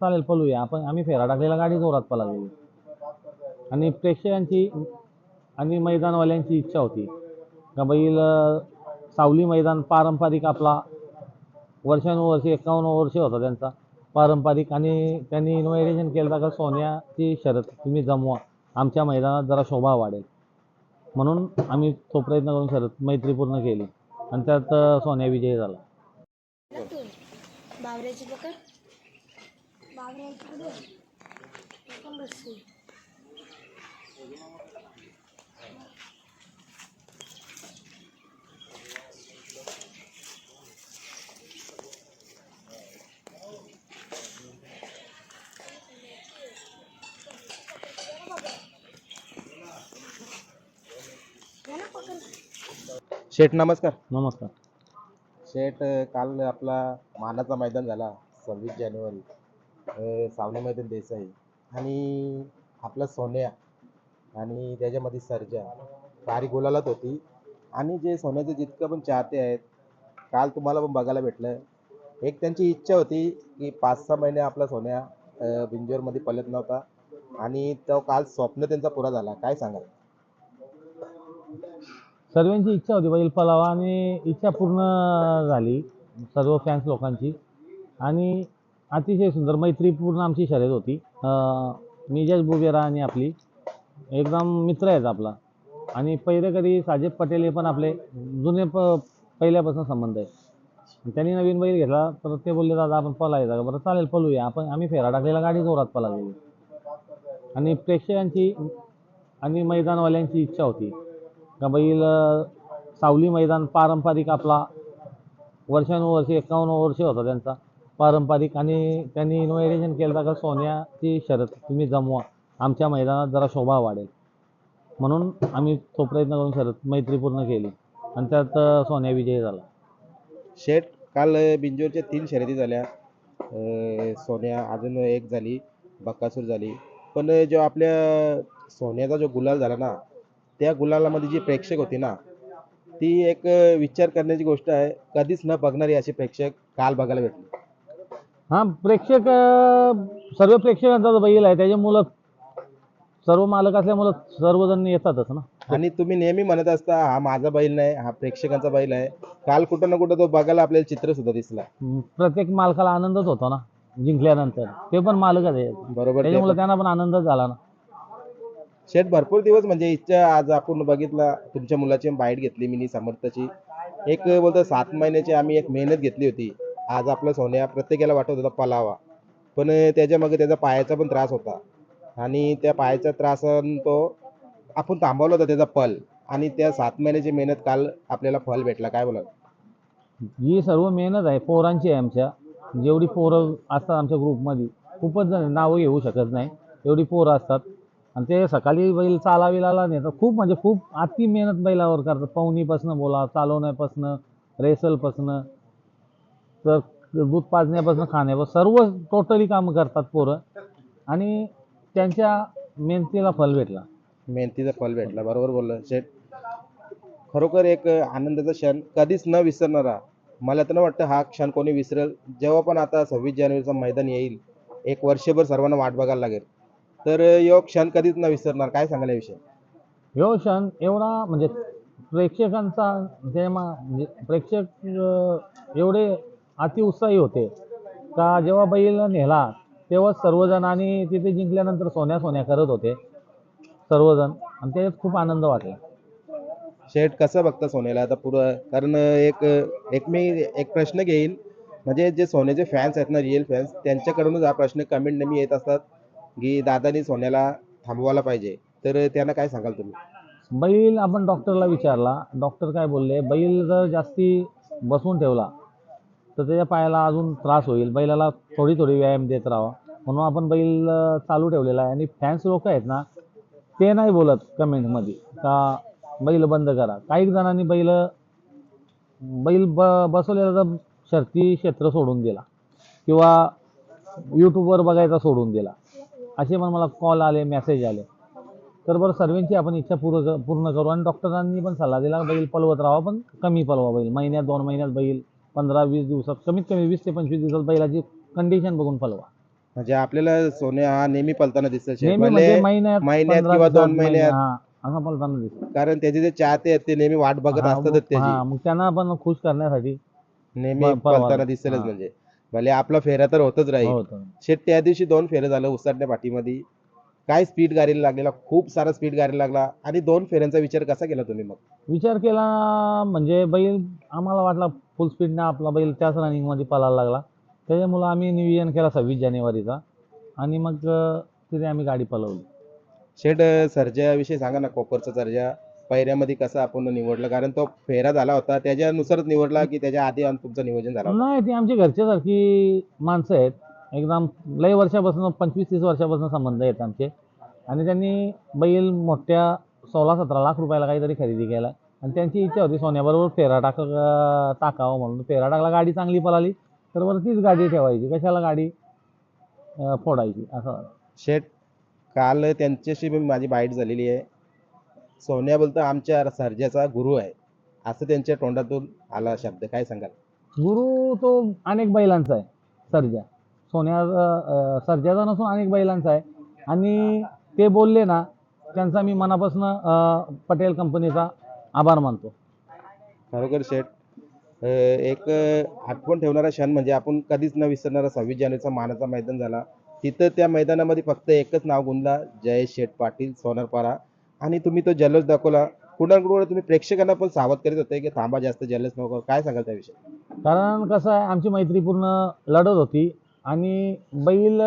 चालेल पळूया. आपण आम्ही फेरा टाकलेला गाडी जोरात पळालेली आणि प्रेक्षकांची आणि मैदानवाल्यांची इच्छा होती. का बैल सावली मैदान पारंपरिक आपला वर्षानुवर्षे एकावन्न वर्ष होता त्यांचा. पारंपरिक आणि त्यांनी इन्व्हायटेशन केलं का सोन्याची शरद तुम्ही जमवा. आमच्या मैदानात जरा शोभा वाढेल. म्हणून आम्ही तो प्रयत्न करून शर्यत मैत्रीपूर्ण केली. आणि त्यात सोन्या विजयी झाला बावऱ्याची पकड बावऱ्याची पकड एकदम बसली शेठ नमस्कार. नमस्कार. शेठ काल आपला मानाचा मैदान झाला सव्वीस जानेवारी. सावने मैदान देसाई आणि आपला सोन्या आणि त्याच्यामध्ये सर्जा. सारी गोलालाच होती. आणि जे सोन्याचे जितकं पण चाहते आहेत काल तुम्हाला पण बघायला भेटलं. एक त्यांची इच्छा होती की पाच सहा महिने आपला सोन्या बिंजोरमध्ये पलत नव्हता. आणि तो काल स्वप्न त्यांचा पुरा झाला. काय सांगाल? सर्वांची इच्छा होती बैल पलावा आणि इच्छा पूर्ण झाली. सर्व फॅन्स लोकांची. आणि अतिशय सुंदर मैत्रीपूर्ण आमची शर्यत होती. अं, मिजाज बुबेरा आणि आपली एकदम मित्र आहेत आपला. आणि कधी साजेब पटेल हे पण आपले जुने प पहिल्यापासून संबंध आहे त्यांनी नवीन बैल घेतला तर ते बोलले दादा आपण पळायचा का बरं चालेल पळूया. आपण आम्ही फेरा टाकलेला गाडी जोरात पळालेली आणि प्रेक्षकांची आणि मैदानवाल्यांची इच्छा होती. का बैल सावली मैदान पारंपरिक आपला वर्षानुवर्षे एकावन्न वर्ष होता त्यांचा. पारंपरिक आणि त्यांनी इन्व्हायटेशन केलं का सोन्याची शरद तुम्ही जमवा. आमच्या मैदानात जरा शोभा वाढेल. म्हणून आम्ही तो प्रयत्न करून शरद मैत्रीपूर्ण केली. आणि त्यात सोन्या विजयी झाला. शेठ काल बिंजोरच्या तीन शर्यती झाल्या. अ, सोन्या अजून एक झाली बक्कासूर झाली. पण जो आपल्या सोन्याचा जो गुलाल झाला ना त्या गुलालामध्ये जी प्रेक्षक होती ना ती एक विचार करण्याची गोष्ट आहे. कधीच न बघणारी अशी प्रेक्षक काल बघायला भेटली. हां प्रेक्षक सर्व प्रेक्षकांचा बैल आहे त्याच्यामुळं सर्व मालक असल्यामुळं सर्वजण येतातच ना. आणि तुम्ही नेहमी म्हणत असता हा माझा बैल नाही हा प्रेक्षकांचा बैल आहे. काल कुठं ना कुठं तो बघायला आपल्याला चित्र सुद्धा दिसला. प्रत्येक मालकाला आनंदच होतो ना जिंकल्यानंतर. ते पण मालकच आहे बरोबर ते त्याच्यामुळे त्यांना पण आनंदच झाला ना. शेठ भरपूर दिवस म्हणजे इच्छा आज आपण बघितला तुमच्या मुलाची बाईट घेतली मिनी समर्थाची एक बोलतो सात महिन्याची आम्ही एक मेहनत घेतली होती. आज आपला सोन्या प्रत्येकाला वाटत होता पलावा. पण त्याच्यामागे त्याचा पायाचा पण त्रास होता. आणि त्या पायाच्या त्रासानं तो आपण थांबवला होता त्याचा पल आणि त्या सात महिन्याची मेहनत काल आपल्याला फल भेटला. काय बोला ही सर्व मेहनत आहे पोरांची आहे आमच्या. जेवढी पोरं असतात आमच्या ग्रुपमध्ये खूपच जण नावं घेऊ शकत नाही. एवढी पोरं असतात. आणि ते सकाळी बैल चालाविला नाही तर खूप म्हणजे खूप अति मेहनत बैलावर करतात. पवनीपासनं बोला चालवण्यापासनं रेसलपासनं. तर दूध पाजण्यापासून खाण्यापासून सर्व टोटली कामं करतात पोरं. आणि त्यांच्या मेहनतीला फल भेटला. मेहनतीचा फल भेटला बरोबर बोललं. शेठ खरोखर एक आनंदाचा क्षण. कधीच न विसरणारा मला तर वाटतं हा क्षण कोणी विसरेल. जेव्हा पण आता सव्वीस जानेवारीचं मैदान येईल एक वर्षभर सर्वांना वाट बघायला लागेल. तर यो क्षण कधीच न विसरणार. काय सांगाल याविषयी? ह्यो क्षण एवढा म्हणजे प्रेक्षकांचा म्हणजे प्रेक्षक एवढे अतिउत्साही होते. का जेव्हा बैल नेला तेव्हा सर्वजण आणि तिथे जिंकल्यानंतर सोन्या सोन्या करत होते. सर्वजण. आणि त्याच्यात खूप आनंद वाटला. शेठ कसं बघता सोन्याला? आता पुरं कारण एक एक मी एक प्रश्न घेईन. म्हणजे जे सोन्याचे फॅन्स आहेत ना रिअल फॅन्स त्यांच्याकडूनच हा प्रश्न कमेंट नेहमी येत असतात की दादानी सोन्याला थांबवायला पाहिजे. तर त्यांना काय सांगाल तुम्ही? बैल आपण डॉक्टरला विचारला. डॉक्टर काय बोलले? बैल जर जास्ती बसून ठेवला तर त्याच्या पायाला अजून त्रास होईल. बैलाला थोडी थोडी व्यायाम देत राहावा. म्हणून आपण बैल चालू ठेवलेला आहे. आणि फॅन्स लोक आहेत ना ते नाही बोलत कमेंटमध्ये का बैल बंद करा. काही जणांनी बैल बैल ब बसवलेला तर शर्ती क्षेत्र सोडून दिला. किंवा यूट्यूबवर बघायचा सोडून दिला. असे पण मला कॉल आले मेसेज आले. तर बरं सर्वांची आपण इच्छा पूर्ण पूर्ण करू. आणि डॉक्टरांनी पण सल्ला दिला बैल पलवत राहावा पण कमी पलवा बैल. महिन्यात दोन महिन्यात बैल पंधरा वीस दिवसात कमीत कमी वीस ते पंचवीस दिवसात बैलाची कंडिशन बघून पलवा म्हणजे आपल्याला सोन्या हा नेहमी पलताना दिसतो. नेहमी भले म्हणजे महिन्यात महिन्यात पंधरा किंवा दिवसात दोन महिन्यात. महिना- हा, असं पलताना दिसतो कारण त्याचे जे चाहते आहेत ते नेहमी वाट बघत हा, असतातच मग- त्याची हा, मग त्यांना पण खुश करण्यासाठी नेहमी प- परवा. पलताना दिसेलच हा. म्हणजे भले आपला फेरा तर होतच राहील होतं शेट त्या दिवशी दोन फेरे झालं उसाटण्या पाठीमध्ये काय स्पीड गाडीला लागलेला खूप सारा स्पीड गाडीला लागला. आणि दोन फेऱ्यांचा विचार कसा केला तुम्ही मग? विचार केला म्हणजे बैल आम्हाला वाटला फुल स्पीडने आपला बैल त्याच रनिंगमध्ये पळायला लागला. त्याच्यामुळं आम्ही नियोजन केला सव्वीस जानेवारीचा. आणि मग अं, तिथे आम्ही गाडी पळवली. शेट सर्जाविषयी सांगा ना कोपरचा सर्जा. पहिऱ्यामध्ये कसा आपण निवडलं? कारण तो फेरा झाला होता. त्याच्यानुसारच निवडला की त्याच्या आधी आणि तुमचं नियोजन झालं होतं? नाही ती आमची घरच्यासारखी माणसं आहेत. एकदम लई वर्षापासून पंचवीस तीस वर्षापासून संबंध आहेत आमचे. आणि त्यांनी बैल मोठ्या सोळा सतरा लाख रुपयाला काहीतरी खरेदी केला. आणि त्यांची इच्छा होती सोन्याबरोबर फेरा टाक टाकावं म्हणून. फेरा टाकला गाडी चांगली पळाली तर बरं तीच गाडी ठेवायची. कशाला गाडी? फोडायची असं शेट काल त्यांच्याशी माझी बाईट झालेली आहे. सोन्या बोलतं आमच्या सर्जाचा गुरु आहे. असं त्यांच्या तोंडातून आला शब्द. काय सांगाल? गुरु तो अनेक बैलांचा आहे सर्जा. सोन्या सर्जाचा नसून अनेक बैलांचा आहे. आणि ते बोलले ना त्यांचा मी मनापासून पटेल कंपनीचा आभार मानतो. खरोखर शेठ एक आठवण ठेवणारा क्षण म्हणजे आपण कधीच न विसरणारा सव्वीस जानेवारीचा मानाचा मैदान झाला. तिथं त्या मैदानामध्ये फक्त एकच नाव गुंजला जयेश शेठ पाटील सोनारपारा आणि तुम्ही तो जल्लोष दाखवला. कुणाकुणाला तुम्ही प्रेक्षकांना पण सावध करीत होते की थांबा जास्त जल्लोष नको काय सांगाल त्याविषयी? कारण कसं आहे आमची मैत्रीपूर्ण लढत होती. आणि बैल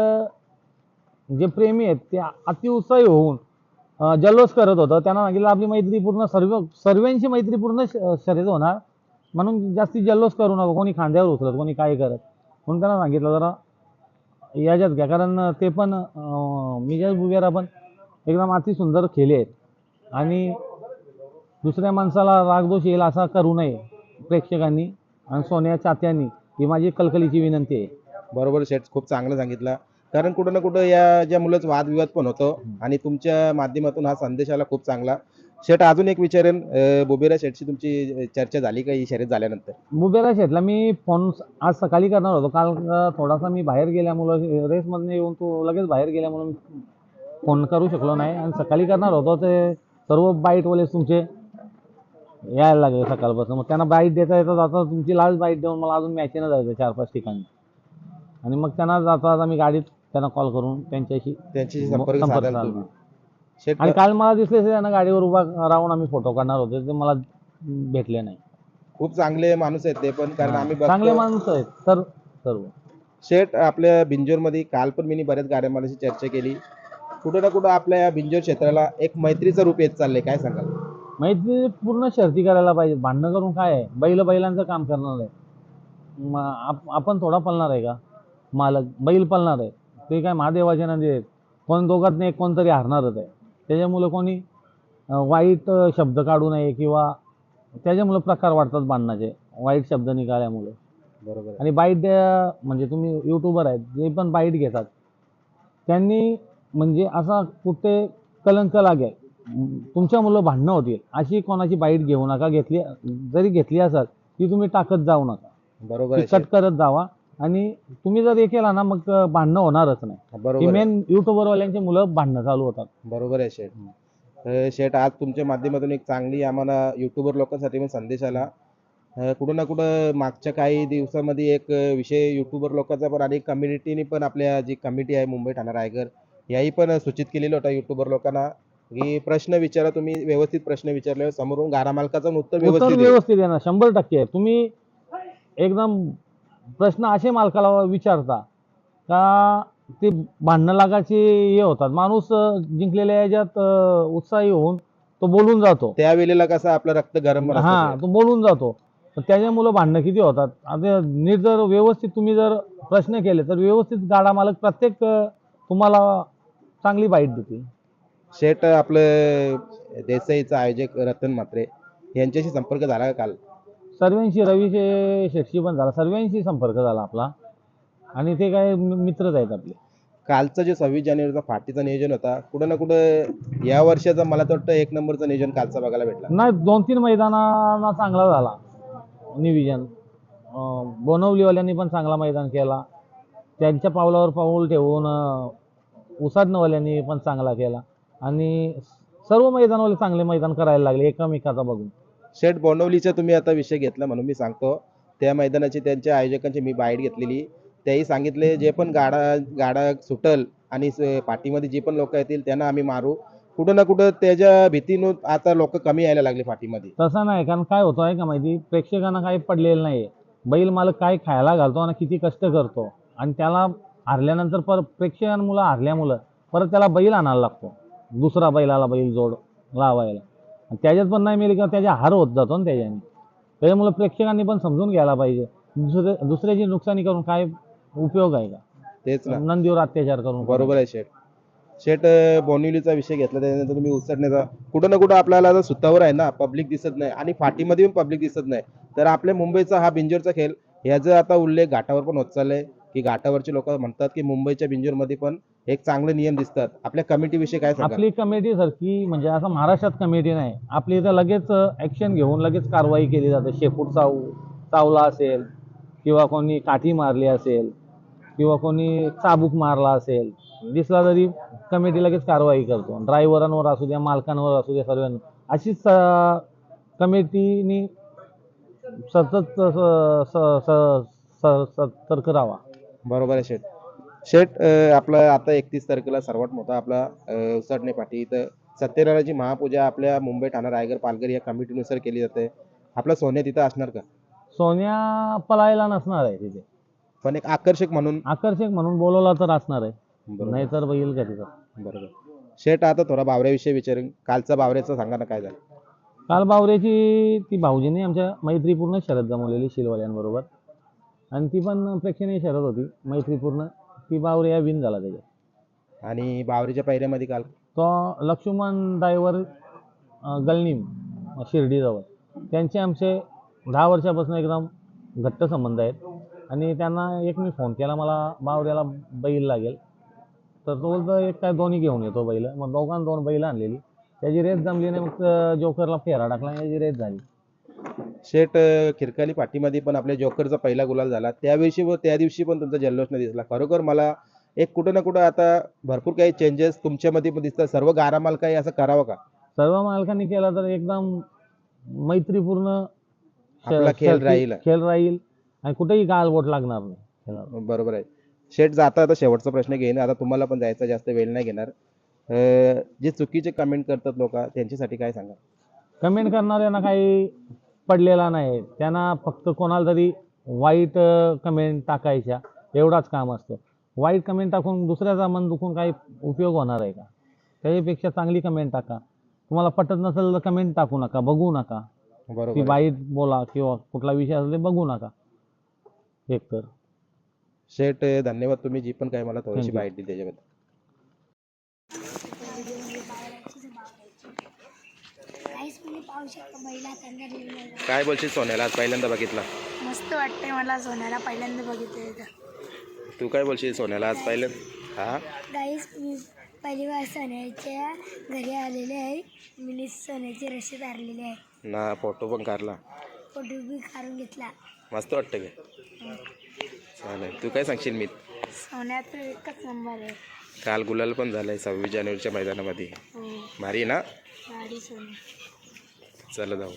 जे प्रेमी आहेत ते अतिउत्साही होऊन जल्लोष करत होतं. त्यांना सांगितलं आपली मैत्रीपूर्ण सर्व सर्वांची मैत्रीपूर्ण श- शर्यत होणार. म्हणून जास्ती जल्लोष करू नका. कोणी खांद्यावर उचलत कोणी काय करत. म्हणून त्यांना सांगितलं जरा याच्यात घ्या. कारण ते पण मिजाज बुगेरा पण एकदम अति सुंदर खेळले आहेत. आणि दुसऱ्या माणसाला रागदोष येईल असा करू नये प्रेक्षकांनी आणि सोन्या चात्यांनी ही माझी कलकलीची विनंती आहे. बरोबर शेठ खूप चांगलं सांगितलं. कारण कुठं ना कुठं या ज्या मुलाच वादविवाद पण होतो आणि तुमच्या माध्यमातून हा संदेश आला खूप चांगला. शेठ अजून एक विचारेन बोबेरा शेठची तुमची चर्चा झाली का ही शर्यत झाल्यानंतर? बुबेरा शेटला मी फोन आज सकाळी करणार होतो. काल थोडासा मी बाहेर गेल्यामुळं रेसमधनं येऊन तो लगेच बाहेर गेल्यामुळं मी फोन करू शकलो नाही. आणि सकाळी करणार होतो ते सर्व बाईटवाले तुमचे यायला लागले सकाळपासून. मग त्यांना बाईट देता येता जाता तुमची लास्ट बाईट देऊन मला अजून मॅचेनं जायचं चार पाच ठिकाणी. आणि मग त्यांना जाता जाता मी गाडीत त्यांना कॉल करून त्यांच्याशी त्यांच्याशी संपर्क संपर्क साधाल साधला. तुम्ही. शेठ आणि काल मला दिसले ते त्यांना गाडीवर उभा राहून आम्ही फोटो काढणार होते ते मला भेटले नाही. खूप चांगले माणूस आहेत ते पण कारण आम्ही बघतो- चांगले माणूस आहेत तर सर्व. शेठ आपल्या बिंजोरमध्ये काल पण मी बऱ्याच गाड्या मालाशी चर्चा केली. कुठं ना कुठं आपल्या या बिंजोर क्षेत्राला एक मैत्रीचं रूप येत चाललंय काय सांगाल? मैत्री पूर्ण शर्ती करायला पाहिजे. भांडणं करून काय आहे? बैल बैलांचं काम करणार आहे. म आप- आपण थोडा पळणार आहे का? मालक बैल पळणार आहे. ते काय महादेवाचे नंदी आहेत. कोण दोघात एक कोणतरी हारणारच आहे. त्याच्यामुळे कोणी वाईट शब्द काढू नये किंवा त्याच्यामुळे प्रकार वाढतात भांडणाचे वाईट शब्द निघाल्यामुळे. बरोबर. आणि बाईट म्हणजे तुम्ही युट्यूबर आहेत जे पण बाईट घेतात त्यांनी म्हणजे असा कुठे कलंक लागेल तुमच्या मुलं भांडणं होतील अशी कोणाची बाईट घेऊ नका घेतली जरी घेतली असाल ती तुम्ही टाकत जाऊ नका. बरोबर कट. करत जावा. आणि तुम्ही जर हे केला ना मग भांडणं होणारच नाही. बरोबर आहे. मेन युट्यूबरवाल्यांची मुलं भांडणं चालू होतात. बरोबर आहे शेठ. अं, शेठ आज तुमच्या माध्यमातून एक चांगली आम्हाला युट्यूबर लोकांसाठी पण संदेश आला. अं, कुठं ना कुठं मागच्या काही दिवसामध्ये एक अं, विषय युट्यूबर लोकांचा पण आणि कम्युनिटीने पण आपल्या जी कमिटी आहे मुंबई ठाणे रायगड याही पण सूचित केलेलं होता युट्यूबर लोकांना की प्रश्न विचारा तुम्ही व्यवस्थित प्रश्न विचारल्यावर समोरून गारा मालकाचं उत्तर उत्तर व्यवस्थित. व्यवस्थित येणार शंभर टक्के. तुम्ही एकदम प्रश्न असे मालकाला विचारता का ते भांडणं लागायचे हे होतात. माणूस जिंकलेल्या याच्यात उत्साही होऊन तो बोलून जातो. त्यावेळेला कसं आपलं रक्त गरम हा. तो. बोलून जातो. त्याच्यामुळं भांडणं किती होतात? आता नीट जर व्यवस्थित तुम्ही जर प्रश्न केले तर व्यवस्थित गाडा मालक प्रत्येक तुम्हाला चांगली बाईट देते शेठ आपलं देसाईचं आयोजक रतन म्हात्रे यांच्याशी संपर्क झाला का काल? सर्वांशी रवीचे शेटशी पण झाला सर्वांशी संपर्क झाला आपला. आणि ते काय मि- मित्रच आहेत आपले. कालचं जे सव्वीस जानेवारीचा फाटीचं नियोजन होता कुठं ना कुठं या वर्षाचा मला तर वाटतं एक नंबरचं नियोजन कालचा बघायला भेटला. नाही दोन तीन मैदानांना चांगला झाला. निविजन. बोनवलीवाल्यांनी पण चांगला मैदान केला. त्यांच्या पावलावर पाऊल ठेवून अं, उसाडणंवाल्यांनी पण चांगला केला. आणि सर्व मैदानवाले चांगले मैदान करायला लागले एकमेकाचा बघून. शेठ बोंडवलीचा तुम्ही आता विषय घेतला म्हणून मी सांगतो. त्या मैदानाची त्यांच्या आयोजकांची मी बाहेर घेतलेली. त्याही सांगितले जे पण गाडा गाडा सुटल आणि पाठीमध्ये जे पण लोक येतील त्यांना आम्ही मारू. कुठं ना कुठं त्याच्या भीतीनं आता लोक कमी यायला लागले पाठीमध्ये. तसं नाही कारण काय होतं आहे का माहिती? प्रेक्षकांना काही पडलेलं नाही बैल मालक काय खायला घालतो आणि किती कष्ट करतो? आणि त्याला हारल्यानंतर पर प्रेक्षकांमुळं हारल्यामुळं परत त्याला बैल आणायला लागतो. दुसरा बैलाला बैल जोड लावायला. आणि त्याच्यात पण नाही मिळेल का त्याच्या हार होत जातो ना त्याच्याने. त्याच्यामुळं प्रेक्षकांनी पण समजून घ्यायला पाहिजे. दुसरे दुसऱ्याची नुकसानी करून काय उपयोग आहे का? तेच ना. नंदीवर अत्याचार करून बरोबर आहे शेठ. शेठ बोनिवलीचा विषय घेतला त्याच्यानंतर तुम्ही उसरण्याचा कुठं ना कुठं आपल्याला आता सुतावर आहे ना पब्लिक दिसत नाही आणि फाटीमध्ये पण पब्लिक दिसत नाही. तर आपल्या मुंबईचा हा बिंजोरचा खेळ ह्याचा आता उल्लेख घाटावर पण होत चाललाय. की घाटावरचे लोक म्हणतात की मुंबईच्या बिंजोरमध्ये पण एक चांगले नियम दिसतात. आपल्या कमिटी विषयी काय आपली कमिटी सारखी म्हणजे असं महाराष्ट्रात कमिटी नाही. आपली इथं लगेच ॲक्शन घेऊन लगेच कारवाई केली जाते. शेपूट चाव चावला असेल किंवा कोणी काठी मारली असेल किंवा कोणी चाबूक मारला असेल दिसला तरी कमिटी लगेच कारवाई करतो. ड्रायव्हरांवर असू द्या मालकांवर असू द्या सर्वांवर अशीच कमिटीनी सतत स- स- स- स- सतर्क राहावा बरोबर आहे शेठ. शेठ आपला आता एकतीस तारखेला सर्वात मोठा आपला उसटणे पाठी इथं सत्यनारायणाची महापूजा आपल्या मुंबई ठाणा रायगड पालघर या कमिटीनुसार केली जाते. आपला सोन्या तिथं असणार का? सोन्या पलायला नसणार आहे तिथे. पण एक आकर्षक म्हणून. आकर्षक म्हणून बोलवला तर असणार आहे. बरोबर. नाहीतर बैल का तिथं? बरोबर. शेठ आता थोडा बावऱ्याविषयी विचारेन कालचा बावऱ्याचा सांगा ना काय झालं? काल बावऱ्याची ती भाऊजीने आमच्या मैत्रीपूर्ण शरद जमवलेली शिलवाल्यांबरोबर. आणि ती पण प्रेक्षणीय शरद होती मैत्रीपूर्ण. ती बावऱ्या विन झाला त्याच्यात. आणि बावरीच्या पायऱ्यामध्ये काल? तो लक्ष्मण डायव्हर गलनीम शिर्डीजवळ. त्यांचे आमचे दहा वर्षापासून एकदम घट्ट संबंध आहेत. आणि त्यांना एक मी फोन केला मला बावऱ्याला बैल लागेल. तर तो बोलतो एक काय दोन्ही घेऊन येतो बैल. मग दोघांना दोन बैल आणलेली. त्याची रेस जमली नाही मग जोकरला फेरा टाकला आणि त्याची रेस झाली. अं, खिरकाली पाठीमध्ये पण आपल्या जोकरचा पहिला गुलाल झाला. त्यावेळी व त्या दिवशी पण तुमचा जल्लोष नाही दिसला. खरोखर मला एक कुठं ना कुठं आता भरपूर काही चेंजेस तुमच्यामध्ये पण दिसतात. सर्व गारामाल काही असं करावं का? सर्व मालकांनी केला तर एकदम मैत्रीपूर्ण आपला खेळ राहील. खेळ राहील आणि कुठेही गालबोट लागणार नाही. खेळाला. बरोबर आहे. शेठ जाता आता शेवटचा प्रश्न घेईन. आता तुम्हाला पण जायचा जास्त वेळ नाही घेणार. अं, जे चुकीचे कमेंट करतात लोक त्यांच्यासाठी काय सांगा कमेंट करणाऱ्यांना काही पडलेला नाही. त्यांना फक्त कोणाला तरी वाईट कमेंट टाकायच्या. एवढाच काम असतं. वाईट कमेंट टाकून दुसऱ्याचा मन दुखून काही उपयोग होणार आहे का? त्याच्यापेक्षा चांगली कमेंट टाका. तुम्हाला पटत नसेल तर कमेंट टाकू नका बघू नका. ती. वाईट बोला किंवा कुठला विषय असेल ते बघू नका. एक तर शेठ धन्यवाद तुम्ही जी पण काही मला थोडीशी. माहिती दिली त्याच्याबद्दल काहीच म्हणजे पाहू शकतो बैला त्यांना लिहिलेलं. काय बोलशील सोन्याला? आज पहिल्यांदा बघितला. मस्त वाटतंय मला सोन्याला. पहिल्यांदा बघितलं तू काय बोलशील सोन्याला आज पहिल्यांदा हा? गाईस मी पहिली वेळा सोन्याच्या घरी आलेले आहे. मी सोन्याची रशी धरलेली आहे. ना फोटो पण काढला. फोटो बी काढून घेतला. मस्त वाटतं काय चालेल. तू काय सांगशील मी सोन्यात एकच नंबर आहे. काल गुलाल पण झालाय सव्वीस जानेवारीच्या मैदानामध्ये. हो. भारी ना? गाडी सोन्या. चला जाऊ.